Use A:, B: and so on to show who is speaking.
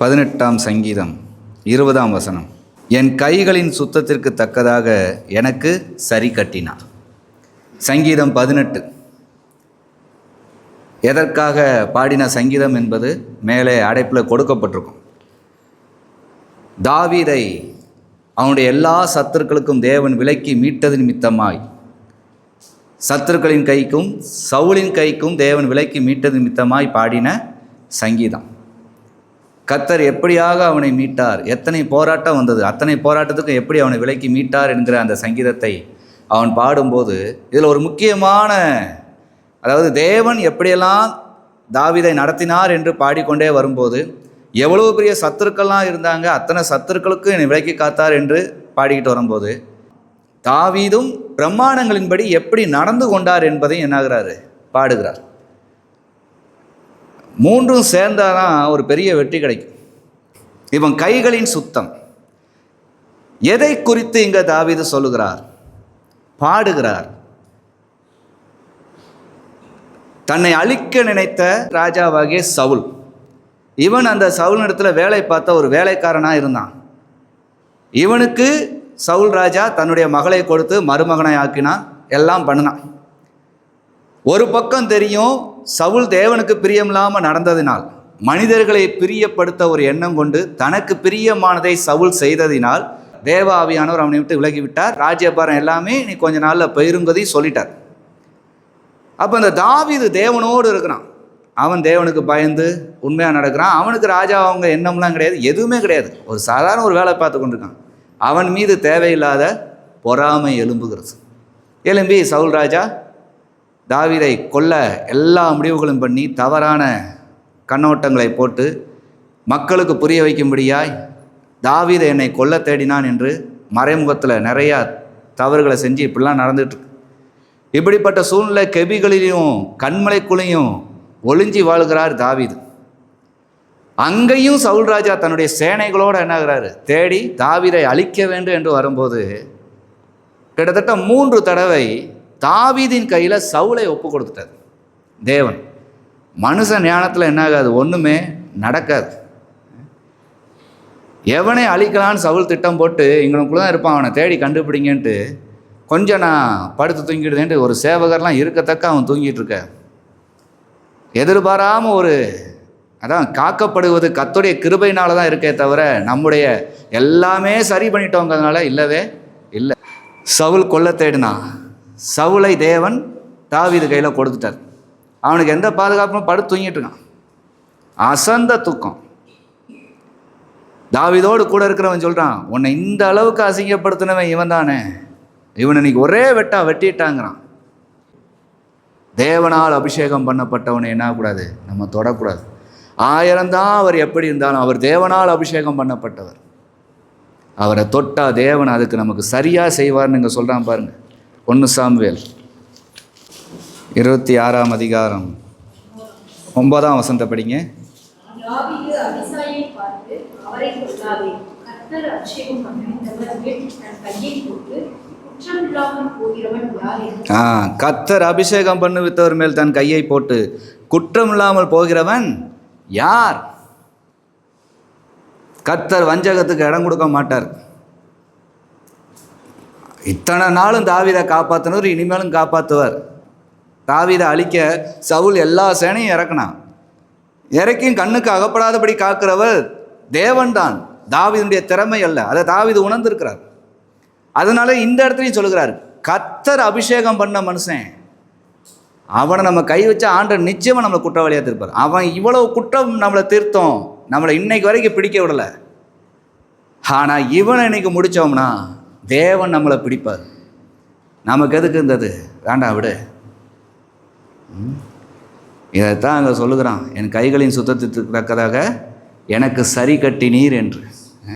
A: பதினெட்டாம் சங்கீதம் இருபதாம் வசனம். என் கைகளின் சுத்தத்திற்கு தக்கதாக எனக்கு சரி கட்டினார் சங்கீதம் பதினெட்டு. எதற்காக பாடின சங்கீதம் என்பது மேலே அடைப்பில் கொடுக்கப்பட்டிருக்கும். தாவீதை அவனுடைய எல்லா சத்துருக்களுக்கும் தேவன் விலக்கி மீட்டது நிமித்தமாய் சத்துருக்களின் கைக்கும் சவுளின் கைக்கும் தேவன் விலக்கி மீட்டது நிமித்தமாய் பாடின சங்கீதம். கத்தர் எப்படியாக அவனை மீட்டார்? எத்தனை போராட்டம் வந்தது? அத்தனை போராட்டத்துக்கும் எப்படி அவனை விலக்கி மீட்டார் என்கிற அந்த சங்கீதத்தை அவன் பாடும்போது இதில் ஒரு முக்கியமான அதாவது தேவன் எப்படியெல்லாம் தாவிதை நடத்தினார் என்று பாடிக்கொண்டே வரும்போது எவ்வளவு பெரிய சத்துருக்கள்லாம் இருந்தாங்க அத்தனை சத்துருக்களுக்கும் என்னை விலக்கி காத்தார் என்று பாடிக்கிட்டு வரும்போது தாவீதும் பிரமாணங்களின்படி எப்படி நடந்து கொண்டார் என்பதை என்னாகிறாரு பாடுகிறார். மூன்றும் சேர்ந்தாதான் ஒரு பெரிய வெற்றி கிடைக்கும். இவன் கைகளின் சுத்தம். எதை குறித்து இங்கே தாவீது சொல்லுகிறார்? பாடுகிறார். தன்னை அழிக்க நினைத்த ராஜாவாகிய சவுல். இவன் அந்த சவுல் இடத்துல வேலை பார்த்த ஒரு வேலைக்காரனாக இருந்தான். இவனுக்கு சவுல் ராஜா தன்னுடைய மகளை கொடுத்து மருமகனை ஆக்கினான். எல்லாம் பண்ணினான். ஒரு பக்கம் தெரியும் சவுல் தேவனுக்கு பிரியமில்லாமல் நடந்ததினால் மனிதர்களை பிரியப்படுத்த ஒரு எண்ணம் கொண்டு தனக்கு பிரியமானதை சவுல் செய்ததினால் தேவ ஆவியானவர் அவனை விட்டு விலகிவிட்டார். ராஜ்யபாரம் எல்லாமே நீ கொஞ்ச நாளில் போயிருங்கதை சொல்லிட்டார். அப்போ இந்த தாவிது தேவனோடு இருக்கிறான். அவன் தேவனுக்கு பயந்து உண்மையாக நடக்கிறான். அவனுக்கு ராஜா அவங்க எண்ணம்லாம் கிடையாது எதுவுமே கிடையாது. ஒரு சாதாரண ஒரு வேலை பார்த்து கொண்டிருக்கான். அவன் மீது தேவையில்லாத பொறாமை எலும்புகிறது எலும்பி சவுல் ராஜா தாவீதை கொல்ல எல்லா முடிவுகளும் பண்ணி தவறான கண்ணோட்டங்களை போட்டு மக்களுக்கு புரிய வைக்கும்படியாய் தாவீதை என்னை கொல்ல தேடினான் என்று மறைமுகத்தில் நிறையா தவறுகளை செஞ்சு இப்படிலாம் நடந்துட்டு இப்படிப்பட்ட சூழ்நிலை கெபிகளிலையும் கண்மலைக்குள்ளேயும் ஒளிஞ்சி வாழ்கிறார் தாவீது. அங்கேயும் சவுல் ராஜா தன்னுடைய சேனைகளோடு என்னாகிறாரு தேடி தாவீதை அழிக்க வேண்டும் என்று வரும்போது கிட்டத்தட்ட மூன்று தடவை தாவீதின் கையில் சவுளை ஒப்பு கொடுத்துட்டார். தேவன். மனுஷன் ஞானத்தில் என்ன ஆகாது ஒன்றுமே நடக்காது. எவனை அழிக்கலான்னு சவுல் திட்டம் போட்டு இங்களுக்குள்ள தான் இருப்பான் அவனை தேடி கண்டுபிடிங்கன்ட்டு கொஞ்சம் நான் படுத்து தூங்கிடுதேன்ட்டு ஒரு சேவகர்லாம் இருக்கத்தக்க அவன் தூங்கிட்டு இருக்க. எதிர்பாராமல் ஒரு அதான் காக்கப்படுவது கத்துடைய கிருபையினால தான் இருக்கே தவிர நம்முடைய எல்லாமே சரி பண்ணிட்டோங்கிறதுனால இல்லவே இல்லை. சவுல் கொல்ல தேடினான். சவுலை தேவன் தாவீது கையில் கொடுத்துட்டார். அவனுக்கு எந்த பாதுகாப்பும் படுத்து தூங்கிட்டு இருக்கான். அசந்த தூக்கம். தாவிதோடு கூட இருக்கிறவன் சொல்கிறான் உன்னை இந்த அளவுக்கு அசிங்கப்படுத்தினவன் இவன் தானே. இவனை இன்னைக்கு ஒரே வெட்டா வெட்டிட்டாங்கிறான். தேவனால் அபிஷேகம் பண்ணப்பட்டவனை என்ன கூடாது நம்ம தொடக்கூடாது. ஆயிரம் தான் அவர் எப்படி இருந்தாலும் அவர் தேவனால் அபிஷேகம் பண்ணப்பட்டவர். அவரை தொட்டா தேவன் அதுக்கு நமக்கு சரியாக செய்வார்னு இங்கே சொல்கிறான் பாருங்கள் ஒன்று சாம்வேல். இருபத்தி ஆறாம் அதிகாரம். ஒன்பதாம் வசந்த படிங்க. ஆ கத்தர் அபிஷேகம் பண்ணுவித்தவர் மேல் தன் கையை போட்டு குற்றம் இல்லாமல் போகிறவன் யார்? கத்தர் வஞ்சகத்துக்கு இடம் கொடுக்க மாட்டார். இத்தனை நாளும் தாவிதை காப்பாற்றினவர் இனிமேலும் காப்பாற்றுவார் தாவிதை அழிக்க சவுல் எல்லா சேனையும் இறக்குனான். இறக்கியும் கண்ணுக்கு அகப்படாதபடி காக்கிறவர் தேவன்தான் தாவிதனுடைய திறமை அல்ல. அதை தாவீது உணர்ந்திருக்கிறார். அதனால இந்த இடத்துலையும் சொல்லுகிறார் கத்தர் அபிஷேகம் பண்ண மனுஷன் அவனை நம்ம கை வச்ச ஆண்டர் நிச்சயமாக நம்மளை குற்றவாளியாக திருப்பார் அவன் இவ்வளோ குற்றம் நம்மளை தீர்த்தோம். நம்மளை இன்னைக்கு வரைக்கும் பிடிக்க விடலை. ஆனால் இவனை இன்னைக்கு முடித்தோம்னா தேவன் நம்மளை பிடிப்பார். நமக்கு எதுக்கு இருந்தது? வேண்டாம் விடு. இதைத்தான் அங்கே சொல்லுகிறான். என் கைகளின் சுத்தத்திற்கு தக்கதாக எனக்கு சரி கட்டி நீர் என்று.